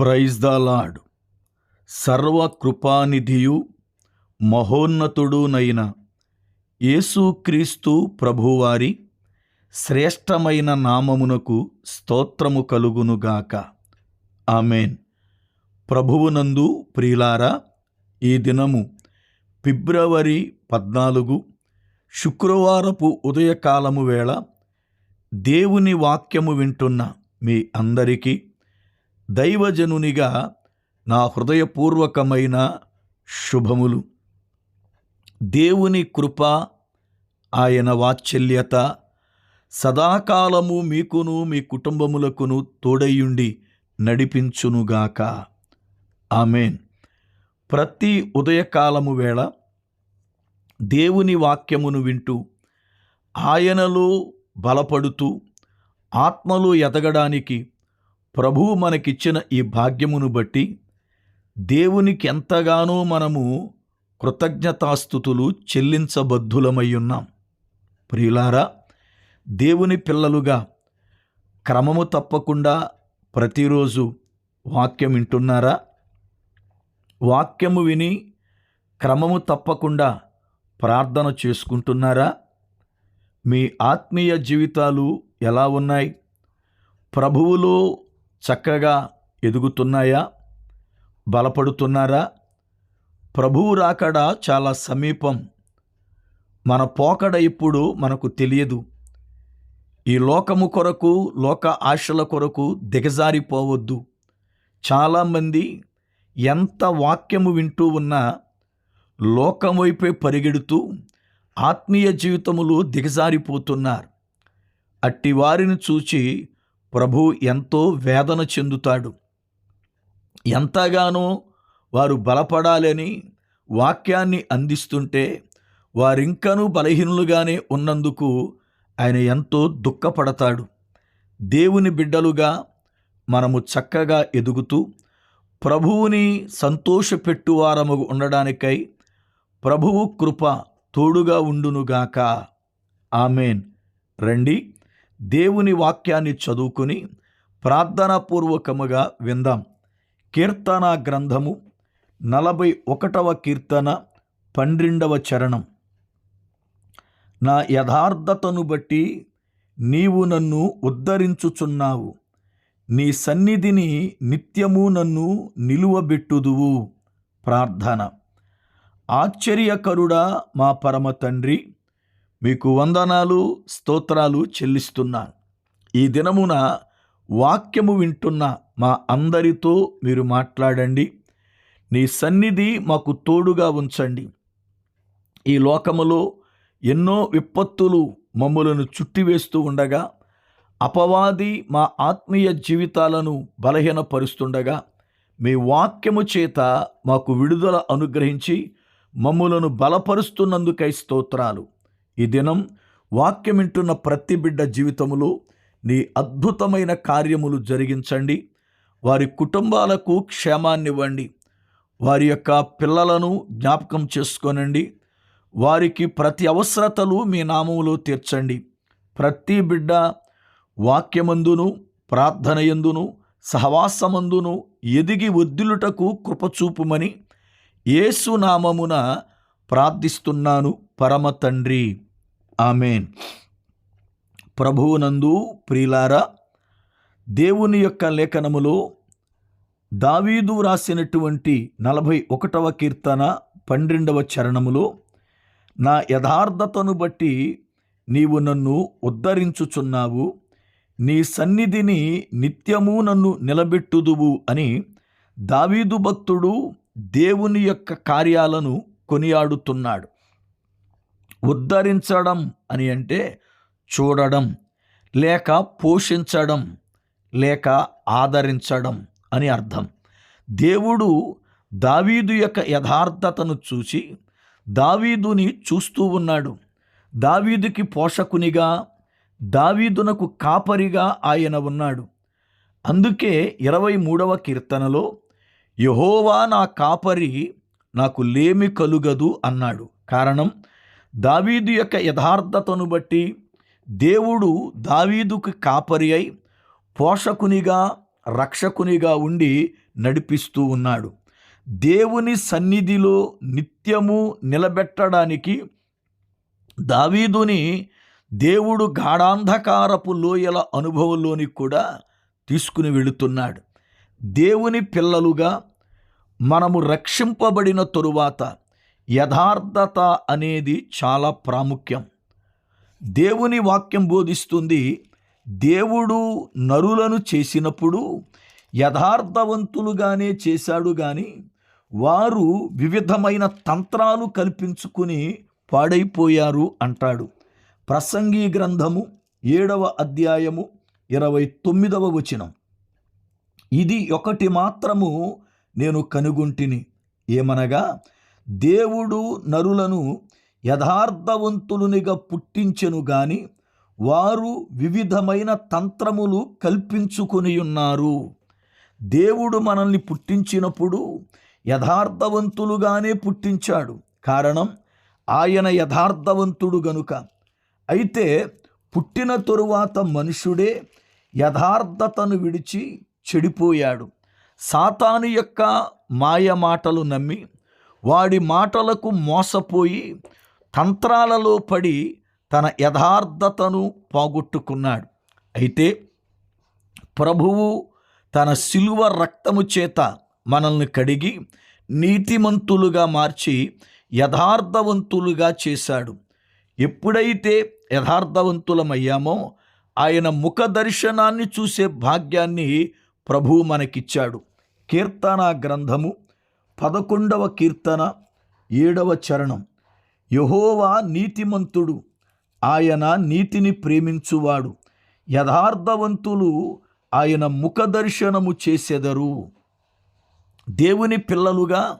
Praise the Lord సర్వకృపానిధియు మహోన్నతుడునైన యేసుక్రీస్తు ప్రభువారి శ్రేష్టమైన నామమునకు స్తోత్రము కలుగునుగాక ఆమెన్. ప్రభువునందు ప్రియులారా ఈ దినము ఫిబ్రవరి పద్నాలుగు శుక్రవారపు ఉదయకాలము వేళ దేవుని వాక్యము వింటున్న మీ అందరికీ దైవజనునిగా నా హృదయపూర్వకమైన శుభములు. దేవుని కృప ఆయన వాత్సల్యత సదాకాలము మీకును మీ కుటుంబములకును తోడయుండి నడిపించునుగాక. ఆమెన్. ప్రతి ఉదయకాలము వేళ దేవుని వాక్యమును వింటూ ఆయనలో బలపడుతూ ఆత్మలో ఎదగడానికి ప్రభువు మనకిచ్చిన ఈ భాగ్యమును బట్టి దేవునికి ఎంతగానో మనము కృతజ్ఞతాస్థుతులు చెల్లించబద్ధులమై ఉన్నాం ప్రియులారా దేవుని పిల్లలుగా క్రమము తప్పకుండా ప్రతిరోజు వాక్యం వింటున్నారా? వాక్యము విని క్రమము తప్పకుండా ప్రార్థన చేసుకుంటున్నారా? మీ ఆత్మీయ జీవితాలు ఎలా ఉన్నాయి? ప్రభువులో చక్కగా ఎదుగుతున్నాయా? బలపడుతున్నారా? ప్రభువు రాకడ చాలా సమీపం. మన పోకడ ఇప్పుడు మనకు తెలియదు. ఈ లోకము కొరకు లోక ఆశల కొరకు దిగజారిపోవద్దు. చాలామంది ఎంత వాక్యము వింటూ ఉన్నా లోకం వైపే పరిగెడుతూ ఆత్మీయ జీవితములు దిగజారిపోతున్నారు. అట్టి వారిని చూచి ప్రభు ఎంతో వేదన చెందుతాడు. ఎంతగానో వారు బలపడాలని వాక్యాన్ని అందిస్తుంటే వారింకనూ బలహీనులుగానే ఉన్నందుకు ఆయన ఎంతో దుఃఖపడతాడు. దేవుని బిడ్డలుగా మనము చక్కగా ఎదుగుతూ ప్రభువుని సంతోషపెట్టువారము ఉండడానికై ప్రభువు కృప తోడుగా ఉండునుగాక. ఆమెన్. రండి. దేవుని వాక్యాన్ని చదువుకుని ప్రార్థనాపూర్వకముగా విందాం. కీర్తన గ్రంథము నలభై ఒకటవ కీర్తన పన్నెండవ చరణం. నా యథార్థతను బట్టి నీవు నన్ను ఉద్ధరించుచున్నావు. నీ సన్నిధిని నిత్యము నన్ను నిలువబెట్టుదువు. ప్రార్థన. ఆశ్చర్యకరుడా మా పరమ తండ్రి మీకు వందనాలు స్తోత్రాలు చెల్లిస్తున్నాను. ఈ దినమున వాక్యము వింటున్న మా అందరితో మీరు మాట్లాడండి. నీ సన్నిధి మాకు తోడుగా ఉంచండి. ఈ లోకములో ఎన్నో విపత్తులు మమ్ములను చుట్టివేస్తూ ఉండగా అపవాది మా ఆత్మీయ జీవితాలను బలహీనపరుస్తుండగా మీ వాక్యము చేత మాకు విడుదల అనుగ్రహించి మమ్ములను బలపరుస్తున్నందుకై స్తోత్రాలు. ఈ దినం వాక్యం వింటున్న ప్రతి బిడ్డ జీవితములో నీ అద్భుతమైన కార్యములు జరిగించండి. వారి కుటుంబాలకు క్షేమాన్నివ్వండి. వారి యొక్క పిల్లలను జ్ఞాపకం చేసుకోనండి. వారికి ప్రతి అవసరతలు మీ నామములో తీర్చండి. ప్రతి బిడ్డ వాక్యమందును ప్రార్థనయందును సహవాసమందును ఎదిగి వద్దులుటకు కృపచూపుమని ఏసునామమున ప్రార్థిస్తున్నాను. పరమ తండ్రి. ఆమెన్. ప్రభువునందు ప్రియులారా దేవుని యొక్క లేఖనములో దావీదు రాసినటువంటి నలభై ఒకటవ కీర్తన పన్నెండవ చరణములో నా యథార్థతను బట్టి నీవు నన్ను ఉద్ధరించుచున్నావు నీ సన్నిధిని నిత్యము నన్ను నిలబెట్టుదువు అని దావీదు భక్తుడు దేవుని యొక్క కార్యాలను కొనియాడుతున్నాడు. ఉద్ధరించడం అని అంటే చూడడం లేక పోషించడం లేక ఆదరించడం అని అర్థం. దేవుడు దావీదు యొక్క యథార్థతను చూసి దావీదుని చూస్తూ ఉన్నాడు. దావీదుకి పోషకునిగా దావీదునకు కాపరిగా ఆయన ఉన్నాడు. అందుకే ఇరవై మూడవ కీర్తనలో యహోవా నా కాపరి నాకు లేమి కలుగదు అన్నాడు. కారణం దావీదు యొక్క యథార్థతను బట్టి దేవుడు దావీదుకు కాపరి అయి పోషకునిగా రక్షకునిగా ఉండి నడిపిస్తూ ఉన్నాడు. దేవుని సన్నిధిలో నిత్యము నిలబెట్టడానికి దావీదుని దేవుడు గాఢాంధకారపు లోయల అనుభవంలోనికి కూడా తీసుకుని వెళుతున్నాడు. దేవుని పిల్లలుగా మనము రక్షింపబడిన తరువాత యథార్థత అనేది చాలా ప్రాముఖ్యం. దేవుని వాక్యం బోధిస్తుంది దేవుడు నరులను చేసినప్పుడు యథార్థవంతులుగానే చేశాడు కానీ వారు వివిధమైన తంత్రాలు కల్పించుకుని పాడైపోయారు అంటాడు. ప్రసంగి గ్రంథము ఏడవ అధ్యాయము ఇరవై తొమ్మిదవ వచనం. ఇది ఒకటి మాత్రము నేను కనుగొంటిని. ఏమనగా దేవుడు నరులను యథార్థవంతులునిగా పుట్టించెను గాని వారు వివిధమైన తంత్రములు కల్పించుకొని ఉన్నారు. దేవుడు మనల్ని పుట్టించినప్పుడు యథార్థవంతులుగానే పుట్టించాడు. కారణం ఆయన యథార్థవంతుడు గనుక. అయితే పుట్టిన తరువాత మనుషుడే యథార్థతను విడిచి చెడిపోయాడు. సాతాను యొక్క మాయ మాటలు నమ్మి వాడి మాటలకు మోసపోయి తంత్రాలలో పడి తన యథార్థతను పోగొట్టుకున్నాడు. అయితే ప్రభువు తన శిలువ రక్తము చేత మనల్ని కడిగి నీతిమంతులుగా మార్చి యథార్థవంతులుగా చేశాడు. ఎప్పుడైతే యథార్థవంతులమయ్యామో ఆయన ముఖ దర్శనాన్ని చూసే భాగ్యాన్ని ప్రభువు మనకిచ్చాడు. కీర్తన గ్రంథము పదకొండవ కీర్తన ఏడవ చరణం. యహోవా నీతిమంతుడు ఆయన నీతిని ప్రేమించువాడు యథార్థవంతులు ఆయన ముఖ దర్శనము చేసెదరు. దేవుని పిల్లలుగా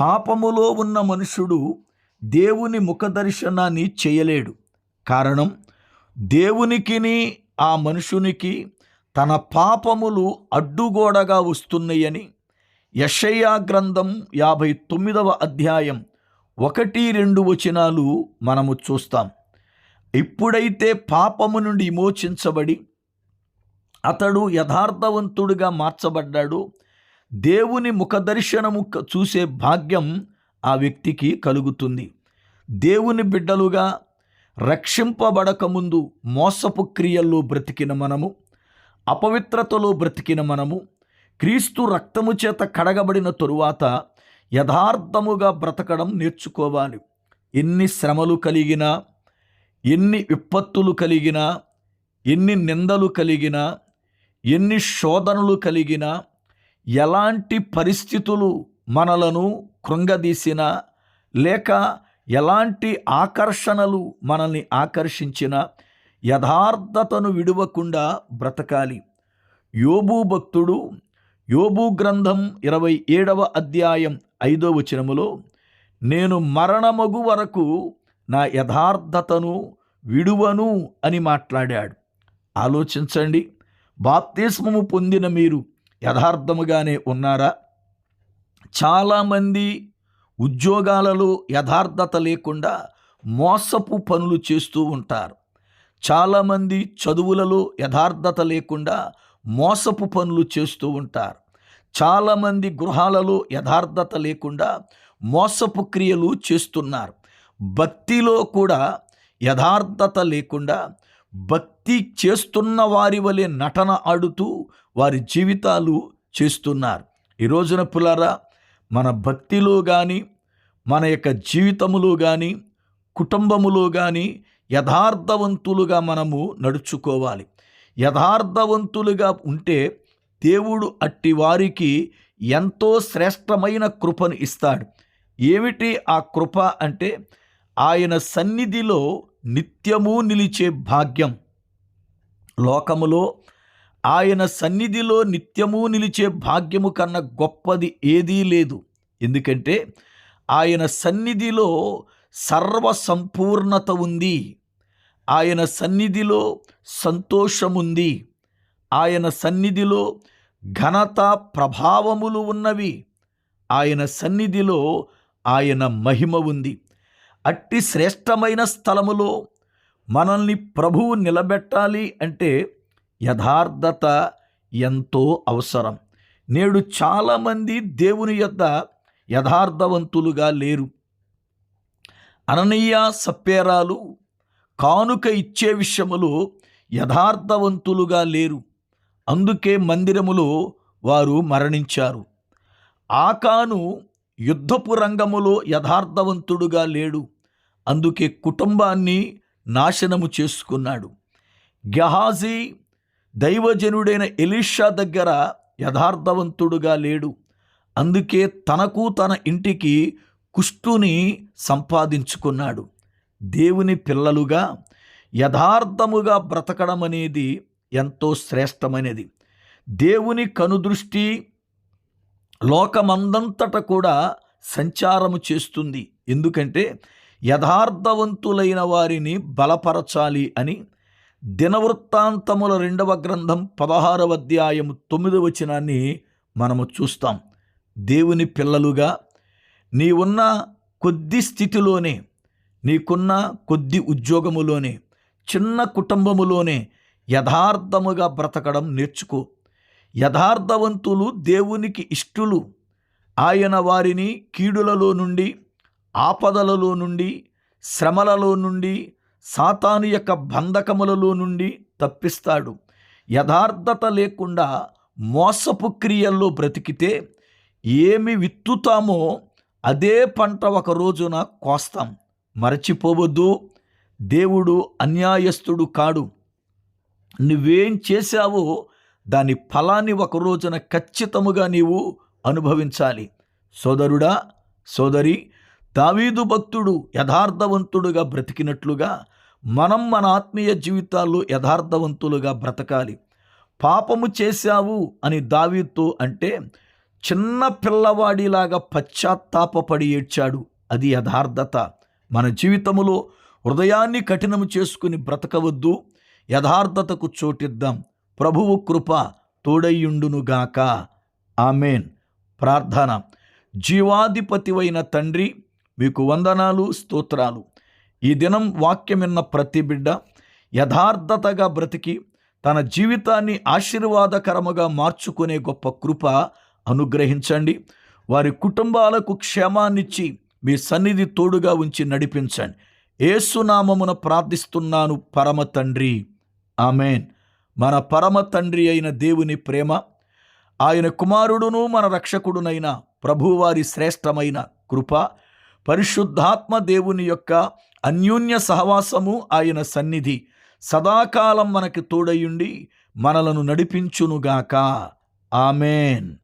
పాపములో ఉన్న మనుషుడు దేవుని ముఖ దర్శనాన్ని చేయలేడు. కారణం దేవునికిని ఆ మనుషునికి తన పాపములు అడ్డుగోడగా వస్తున్నాయని. యషయా గ్రంథం యాభై తొమ్మిదవ అధ్యాయం ఒకటి రెండు వచనాలు మనము చూస్తాం. ఇప్పుడైతే పాపము నుండి విమోచించబడి అతడు యథార్థవంతుడిగా మార్చబడ్డాడు. దేవుని ముఖదర్శనము క- చూసే భాగ్యం ఆ వ్యక్తికి కలుగుతుంది. దేవుని బిడ్డలుగా రక్షింపబడకముందు మోసపు క్రియల్లో బ్రతికిన మనము అపవిత్రతలో బ్రతికిన మనము క్రీస్తు రక్తము చేత కడగబడిన తరువాత యథార్థముగా బ్రతకడం నేర్చుకోవాలి. ఎన్ని శ్రమలు కలిగినా ఎన్ని విపత్తులు కలిగినా ఎన్ని నిందలు కలిగినా ఎన్ని శోధనలు కలిగినా ఎలాంటి పరిస్థితులు మనలను కృంగదీసినా లేక ఎలాంటి ఆకర్షణలు మనల్ని ఆకర్షించినా యథార్థతను విడవకుండా బ్రతకాలి. యోబు భక్తుడు యోబు గ్రంథం ఇరవై ఏడవ అధ్యాయం ఐదో వచనములో నేను మరణమగు వరకు నా యథార్థతను విడువను అని మాట్లాడాడు. ఆలోచించండి బాప్తిస్మము పొందిన మీరు యథార్థముగానే ఉన్నారా? చాలామంది ఉద్యోగాలలో యథార్థత లేకుండా మోసపు పనులు చేస్తూ ఉంటారు. చాలామంది చదువులలో యథార్థత లేకుండా మోసపు పనులు చేస్తూ ఉంటారు. చాలామంది గృహాలలో యథార్థత లేకుండా మోసపు క్రియలు చేస్తున్నారు. భక్తిలో కూడా యథార్థత లేకుండా భక్తి చేస్తున్న వారి వలె నటన ఆడుతూ వారి జీవితాలు చేస్తున్నారు. ఈ రోజున పులారా మన భక్తిలో కానీ మన యొక్క జీవితములో కానీ కుటుంబములో కానీ యథార్థవంతులుగా మనము నడుచుకోవాలి. యథార్థవంతులుగా ఉంటే దేవుడు అట్టి వారికి ఎంతో శ్రేష్టమైన కృపను ఇస్తాడు. ఏమిటి ఆ కృప అంటే ఆయన సన్నిధిలో నిత్యము నిలిచే భాగ్యం. లోకములో ఆయన సన్నిధిలో నిత్యము నిలిచే భాగ్యము కన్నా గొప్పది ఏదీ లేదు. ఎందుకంటే ఆయన సన్నిధిలో సర్వ సంపూర్ణత ఉంది. ఆయన సన్నిధిలో సంతోషముంది. ఆయన సన్నిధిలో ఘనత ప్రభావములు ఉన్నవి. ఆయన సన్నిధిలో ఆయన మహిమ ఉంది. అట్టి శ్రేష్టమైన స్థలములో మనల్ని ప్రభువు నిలబెట్టాలి అంటే యథార్థత ఎంతో అవసరం. నేడు చాలామంది దేవుని యొద్ద యథార్థవంతులుగా లేరు. అననీయ సప్పేరాలు కానుక ఇచ్చే విషయములో యథార్థవంతులుగా లేరు. అందుకే మందిరములో వారు మరణించారు. ఆకాను యుద్ధపు రంగములో యథార్థవంతుడుగా లేడు. అందుకే కుటుంబాన్ని నాశనము చేసుకున్నాడు. గెహాజీ దైవజనుడైన ఎలీషా దగ్గర యథార్థవంతుడుగా లేడు. అందుకే తనకు తన ఇంటికి కుష్టుని సంపాదించుకున్నాడు. దేవుని పిల్లలుగా యథార్థముగా బ్రతకడం అనేది ఎంతో శ్రేష్టమైనది. దేవుని కనుదృష్టి లోకమందంతట కూడా సంచారము చేస్తుంది. ఎందుకంటే యథార్థవంతులైన వారిని బలపరచాలి అని దినవృత్తాంతముల రెండవ గ్రంథం పదహారవ అధ్యాయం తొమ్మిదవ వచనాన్ని మనము చూస్తాం. దేవుని పిల్లలుగా నీవున్న కొద్ది స్థితిలోనే నీకున్న కొద్ది ఉద్యోగములోనే చిన్న కుటుంబములోనే యథార్థముగా బ్రతకడం నేర్చుకో. యథార్థవంతులు దేవునికి ఇష్టులు. ఆయన వారిని కీడులలో నుండి ఆపదలలో నుండి శ్రమలలో నుండి సాతాను యొక్క బంధకములలో నుండి తప్పిస్తాడు. యథార్థత లేకుండా మోసపు క్రియల్లో బ్రతికితే ఏమి విత్తుతామో అదే పంట ఒక రోజున కోస్తాం. మరచిపోవద్దు. దేవుడు అన్యాయస్తుడు కాడు. నువ్వేం చేశావో దాని ఫలాన్ని ఒక రోజున ఖచ్చితముగా నీవు అనుభవించాలి. సోదరుడా సోదరి దావీదు భక్తుడు యథార్థవంతుడుగా బ్రతికినట్లుగా మనం మన ఆత్మీయ జీవితాల్లో యథార్థవంతులుగా బ్రతకాలి. పాపము చేశావు అని దావీతో అంటే చిన్న పిల్లవాడిలాగా పశ్చాత్తాపపడి ఏడ్చాడు. అది యథార్థత. మన జీవితములో హృదయాన్ని కఠినము చేసుకుని బ్రతకవద్దు యథార్థతకు చోటిద్దాం. ప్రభువు కృప తోడయ్యుండునుగాక. ఆమెన్. ప్రార్థన. జీవాధిపతివైన తండ్రి మీకు వందనాలు స్తోత్రాలు. ఈ దినం వాక్యమిన్న ప్రతి బిడ్డ యథార్థతగా బ్రతికి తన జీవితాన్ని ఆశీర్వాదకరముగా మార్చుకునే గొప్ప కృప అనుగ్రహించండి. వారి కుటుంబాలకు క్షేమాన్నిచ్చి మీ సన్నిధి తోడుగా ఉంచి నడిపించండి. ఏసునామమున ప్రార్థిస్తున్నాను పరమ తండ్రి. ఆమెన్. మన పరమ తండ్రి అయిన దేవుని ప్రేమ ఆయన కుమారుడును మన రక్షకుడునైన ప్రభువారి శ్రేష్టమైన కృప పరిశుద్ధాత్మ దేవుని యొక్క అన్యోన్య సహవాసము ఆయన సన్నిధి సదాకాలం మనకి తోడయుండి మనలను నడిపించునుగాక. ఆమెన్.